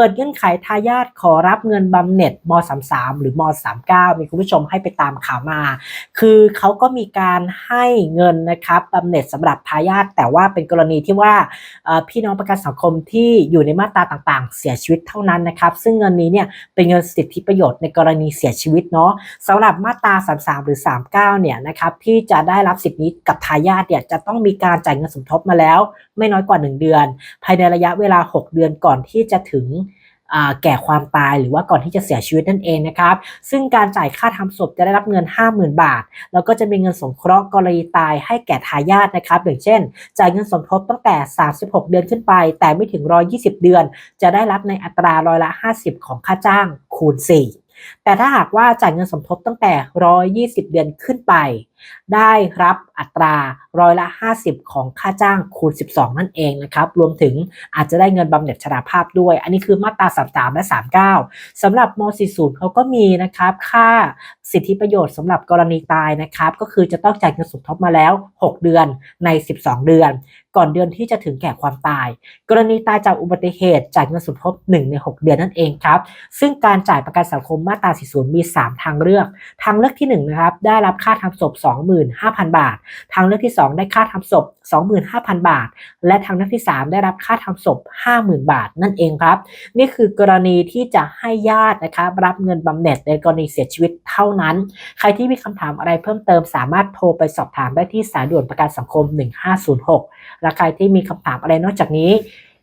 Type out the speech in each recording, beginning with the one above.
เปิดเงื่อนไขทายาทขอรับเงินบำเหน็จม 33 หรือม 39 มีคุณผู้ชมให้ไปตามข่าวมา คือเขาก็มีการให้เงินนะครับบำเหน็จสำหรับทายาทแต่ว่าเป็นกรณีที่ว่าพี่น้องประกันสังคมที่อยู่ในมาตราต่างๆ เสียชีวิตเท่านั้นนะครับ ซึ่งเงินนี้เนี่ยเป็นเงินสิทธิประโยชน์ในกรณีเสียชีวิตเนาะสำหรับมาตรา 33 หรือ 39 เนี่ยนะครับที่จะได้รับสิทธินี้กับทายาทเนี่ยจะต้องมีการจ่ายเงินสมทบมาแล้ว ไม่น้อยกว่า 1 เดือน ภายในระยะเวลา 6 เดือนก่อนที่จะถึง แก่ความตายหรือว่าก่อนที่จะเสียชีวิตนั่นเองนะครับ ซึ่งการจ่ายค่าทำศพจะได้รับเงิน 50,000 บาท แล้วก็จะมีเงินสงเคราะห์กรณีตายให้แก่ทายาทนะครับอย่างเช่น จ่ายเงินสมทบตั้งแต่ 36 เดือนขึ้นไป แต่ไม่ถึง 120 เดือน จะได้รับในอัตราร้อยละ 50 ของค่าจ้างคูณ 4 แต่ถ้าหากว่าจ่ายเงินสมทบตั้งแต่ 120 เดือนขึ้นไปได้รับอัตราร้อยละ 50 ของค่าจ้างคูณ 12 นั่นเองนะครับ รวมถึงอาจจะได้เงินบำเหน็จชราภาพด้วย อันนี้คือมาตรา 33 และ 39สำหรับม 40 เขาก็มีนะครับ ค่าสิทธิประโยชน์สำหรับกรณีตายนะครับ ก็คือจะต้องจ่ายเงินสมทบมาแล้ว 6 เดือนใน 12 เดือน ก่อนเดือนที่จะถึงแก่ความตาย กรณีตายจากอุบัติเหตุจ่ายเงินสมทบ 1 ใน 6 เดือนนั่นเองครับ ซึ่งการจ่ายประกันสังคมมาตรา 40 มี 3 ทางเลือก ทางเลือกที่1นะครับ ได้รับค่าทำศพ25,000 บาท ทางเลือกที่ 2 ได้ค่าทำศพ 25,000 บาท และทางเลือกที่ 3 ได้รับค่าทำศพ 50,000 บาท นั่นเองครับ นี่คือกรณีที่จะให้ญาตินะครับรับเงินบำเหน็จในกรณีเสียชีวิตเท่านั้น ใครที่มีคำถามอะไรเพิ่มเติมสามารถโทรไปสอบถามได้ที่สายด่วนประกันสังคม 1506 และใครที่มีคำถามอะไรนอกจากนี้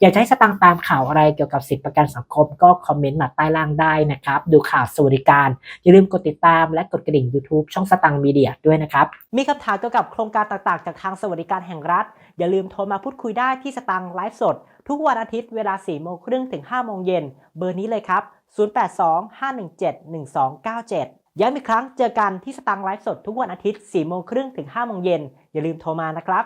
อยากจะให้สตังค์ตามข่าวอะไรเกี่ยวกับสิทธิประกันสังคมก็คอมเมนต์มาใต้ล่างได้นะครับ ดูข่าวสวัสดิการ อย่าลืมกดติดตามและกดกระดิ่ง YouTube ช่องสตังค์มีเดียด้วยนะครับ มีคำถามเกี่ยวกับโครงการต่างๆ จากทางสวัสดิการแห่งรัฐ อย่าลืมโทรมาพูดคุยได้ที่สตังค์ไลฟ์สด ทุกวันอาทิตย์เวลา4โมงครึ่งถึง5โมงเย็นเบอร์นี้เลยครับ 0825171297ย้ำอีกครั้งเจอกันที่สตังค์ไลฟ์สดทุกวันอาทิตย์4โมงครึ่งถึง5โมงเย็นอย่าลืมโทรมานะครับ